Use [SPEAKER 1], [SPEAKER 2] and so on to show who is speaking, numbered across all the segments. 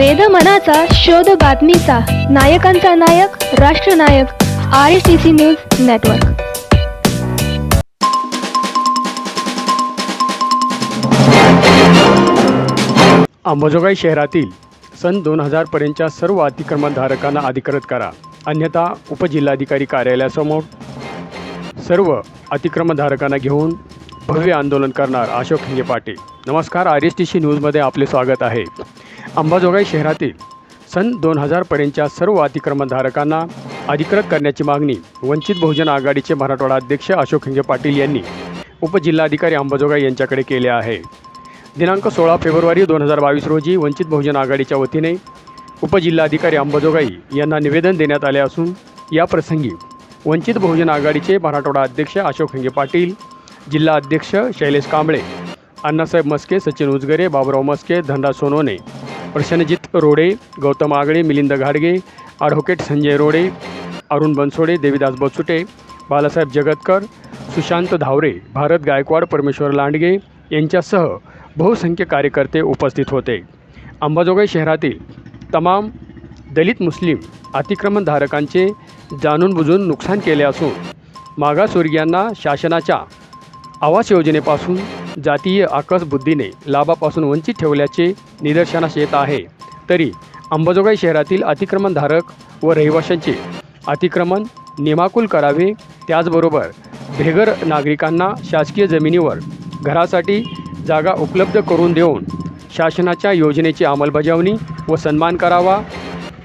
[SPEAKER 1] वेद मनाचा शोध बातमीचा. नायकांचा नायक राष्ट्रनायक I S T C news network
[SPEAKER 2] Ambajogai शहरातील सन दोन हजारपर्यंतच्या सर्व अतिक्रमणधारकांना अधिकृत करा. अन्यथा उपजिल्हाधिकारी कार्यालयासमोर सर्व अतिक्रमणधारकांना घेऊन भव्य आंदोलन करणार अशोक हिंगे पाटील. नमस्कार आर एस टी सी न्यूजमध्ये आपले स्वागत आहे. अंबाजोगाई शहरातील सन दोन हजारपर्यंतच्या सर्व अतिक्रमणधारकांना अधिकृत करण्याची मागणी वंचित बहुजन आघाडीचे मराठवाडा अध्यक्ष अशोक हिंगे पाटील यांनी उपजिल्हाधिकारी अंबाजोगाई यांच्याकडे केले आहे. दिनांक सोळा फेब्रुवारी दोन हजार बावीस रोजी वंचित बहुजन आघाडीच्या वतीने उपजिल्हाधिकारी अंबाजोगाई यांना निवेदन देण्यात आले असून याप्रसंगी वंचित बहुजन आघाडीचे मराठवाडा अध्यक्ष अशोक हिंगे पाटील जिल्हा अध्यक्ष शैलेश कांबळे अण्णासाहेब मस्के सचिन उजगरे बाबुराव मस्के धनराज सोनवणे प्रसन्नजित रोडे गौतम आगळे मिलिंद घाडगे ॲडव्होकेट संजय रोडे अरुण बनसोडे देवीदास बचुटे बालासाहेब जगतकर सुशांत धावरे भारत गायकवाड परमेश्वर लांडगे यांच्यासह बहुसंख्य कार्यकर्ते उपस्थित होते. अंबाजोगाई शहरातील तमाम दलित मुस्लिम अतिक्रमणधारकांचे जाणून बुजून नुकसान केले असून मागासवर्गीयांना शासनाच्या आवास योजनेपासून जातीय आकस बुद्धीने लाभापासून वंचित ठेवल्याचे निदर्शनास येत आहे. तरी अंबाजोगाई शहरातील अतिक्रमणधारक व रहिवाशांचे अतिक्रमण नियमाकुल करावे त्याचबरोबर भेगर नागरिकांना शासकीय जमिनीवर घरासाठी जागा उपलब्ध करून देऊन शासनाच्या योजनेची अंमलबजावणी व सन्मान करावा.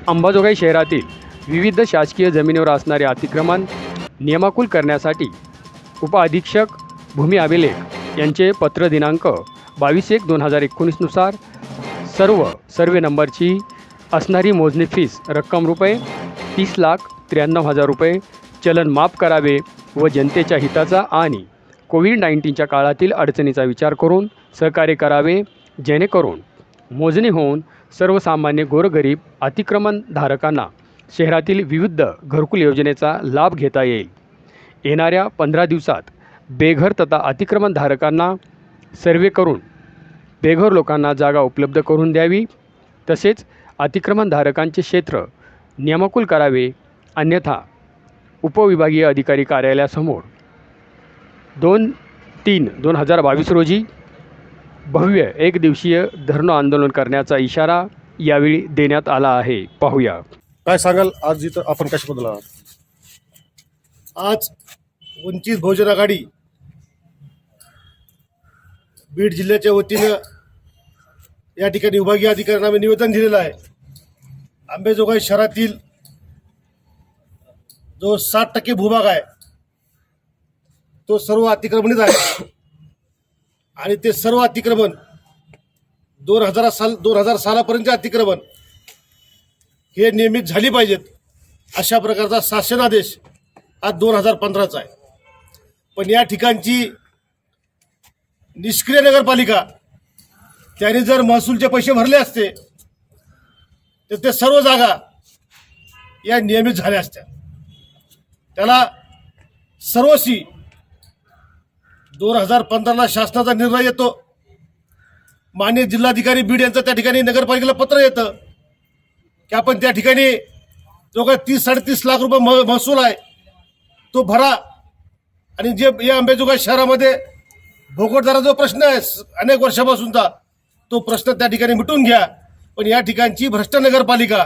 [SPEAKER 2] अंबाजोगाई शहरातील विविध शासकीय जमिनीवर असणारे अतिक्रमण नियमाकुल करण्यासाठी उपअधीक्षक भूमी अभिलेख यांचे पत्र दिनांक बावीस एक दोन हजार एकोणीसनुसार सर्व सर्वे नंबरची असणारी मोजणी फीस रक्कम रुपये तीस लाख त्र्याण्णव हजार रुपये चलन माफ करावे व जनतेच्या हिताचा आणि कोविड नाईन्टीनच्या काळातील अडचणीचा विचार करून सहकार्य करावे जेणेकरून मोजणी होऊन सर्वसामान्य गोरगरीब अतिक्रमणधारकांना शहरातील विविध घरकुल योजनेचा लाभ घेता येईल. येणाऱ्या पंधरा दिवसात बेघर तथा अतिक्रमणधारकांना सर्वे करून बेघर लोकांना जागा उपलब्ध करून द्यावी. तसेच अतिक्रमणधारकांचे क्षेत्र नियमाकुल करावे. अन्यथा उपविभागीय अधिकारी कार्यालयासमोर दोन तीन दोन हजार बावीस रोजी भव्य एक दिवसीय धरणं आंदोलन करण्याचा इशारा यावेळी देण्यात आला आहे. पाहूया.
[SPEAKER 3] काय सांगाल? आज इथं आपण कशाबद्दल आहात?
[SPEAKER 4] आज वंचित बहुजन आघाडी बीड जिल्ह्याच्या वतीनं या ठिकाणी विभागीय अधिकाऱ्यांना आम्ही निवेदन दिलेलं आहे. आंबेजोगाई शहरातील जो साठ टक्के भूभाग आहे तो सर्व अतिक्रमणित आहे. आणि ते सर्व अतिक्रमण दोन हजार साल दोन हजार सालापर्यंतचे अतिक्रमण हे नियमित झाली पाहिजेत अशा प्रकारचा शासनादेश हा दोन हजार पंधराचा आहे. पण या ठिकाणची निष्क्रिय नगरपालिका त्यांनी जर महसूलचे पैसे भरले असते तर ते सर्व जागा या नियमित झाल्या असत्या. त्याला सर्वस्वी दोन हजार पंधराला शासनाचा निर्णय येतो. मान्य जिल्हाधिकारी बीड यांचं त्या ठिकाणी नगरपालिकेला पत्र येतं की आपण त्या ठिकाणी जो काय तीस साडेतीस लाख रुपये महसूल आहे तो भरा. आणि जे या अंबेजोगाई शहरामध्ये भोगटदारा जो प्रश्न आहे अनेक वर्षापासूनचा तो प्रश्न त्या ठिकाणी मिटून घ्या. पण या ठिकाणची भ्रष्ट नगरपालिका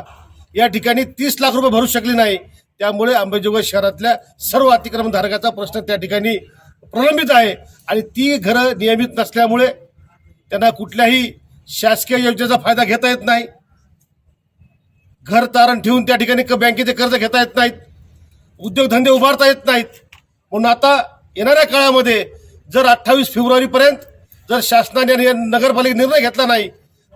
[SPEAKER 4] या ठिकाणी तीस लाख रुपये भरू शकली नाही. त्यामुळे अंबेजोगाई शहरातल्या सर्व अतिक्रमणधारकाचा प्रश्न त्या ठिकाणी प्रलंबित आहे. आणि ती घरं नियमित नसल्यामुळे त्यांना कुठल्याही शासकीय योजनेचा फायदा घेता येत नाही. घर तारण ठेवून त्या ठिकाणी बँकेचे कर्ज घेता येत नाहीत. उद्योगधंदे उभारता येत नाहीत. म्हणून आता येणाऱ्या काळामध्ये जर अठ्ठावीस फेब्रुवारीपर्यंत जर शासनाने या नगरपालिका निर्णय घेतला नाही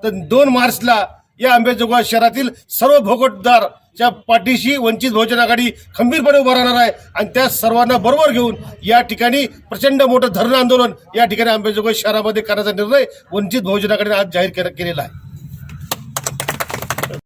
[SPEAKER 4] तर दोन मार्चला या अंबेजोगाई शहरातील सर्व भोगटदारच्या पाठीशी वंचित बहुजन आघाडी खंबीरपणे उभा राहणार आहे आणि त्या सर्वांना बरोबर घेऊन या ठिकाणी प्रचंड मोठं धरण आंदोलन या ठिकाणी अंबेजोगाई शहरामध्ये करण्याचा निर्णय वंचित बहुजन आघाडीने आज जाहीर केलेला आहे.